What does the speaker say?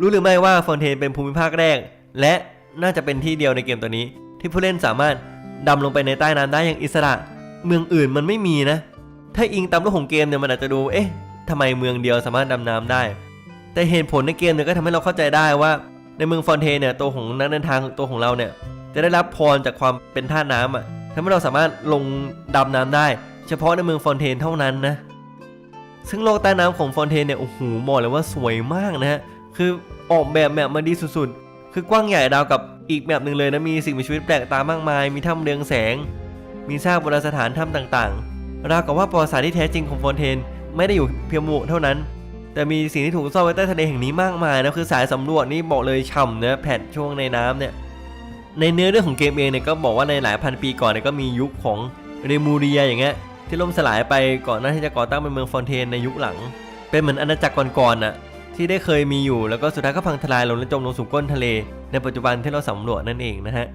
รู้หรือไม่ว่าฟอนเทนเป็นภูมิภาคแรก และน่าจะเป็นที่เดียวในเกมตัวนี้ ที่ผู้เล่นสามารถดำลงไปในใต้น้ำได้อย่างอิสระ เมืองอื่นมันไม่มีนะ ถ้าอิงตามรูปของเกมเนี่ยมันอาจจะดู เอ๊ะทำไมเมืองเดียวสามารถดำน้ำได้ แต่เหตุผลในเกมเนี่ยก็ทำให้เราเข้าใจได้ว่า ในเมืองฟอนเทนเนี่ยตัวของนักเดินทางตัวของเราเนี่ยจะได้รับพรจากความเป็นท่าน้ำอะทำให้เราสามารถลงดำน้ำได้ เฉพาะในเมืองฟอนเทนเท่านั้นนะซึ่งโลกใต้น้ำของฟอนเทนเนี่ยโอ้โหบอกเลยว่าสวยมากนะฮะ คือออกแบบแมปมาดีสุดๆ คือกว้างใหญ่ราวกับอีกแมปหนึ่งเลยนะ มีสิ่งมีชีวิตแปลกตามากมาย มีถ้ำเรืองแสง มีซากโบราณสถานถ้ำต่างๆ ราวกับว่าประวัติศาสตร์ที่แท้จริงของฟอนเทน ไม่ได้อยู่เพียงหมู่เท่านั้น แต่มีสิ่งที่ถูกซ่อนไว้ใต้ทะเลแห่งนี้มากมายนะคือสายสำรวจนี่บอกเลยฉ่ำนะแผ่นช่วงในน้ำเนี่ย ในเนื้อเรื่องของเกมเองเนี่ยก็บอกว่าในหลายพันปีก่อนเนี่ยก็มียุคของเรมูเรียอย่างเงี้ยที่ล่มสลายไปก่อนหน้าที่จะก่อตั้งเป็นเมืองฟอนเทนในยุคหลัง เป็นเหมือนอาณาจักรก่อนๆน่ะ ที่ได้เคยมีอยู่แล้วก็สุดท้ายก็พังทลายลงและจมลงสู่ก้นทะเล ในปัจจุบันที่เราสำรวจนั่นเองนะฮะ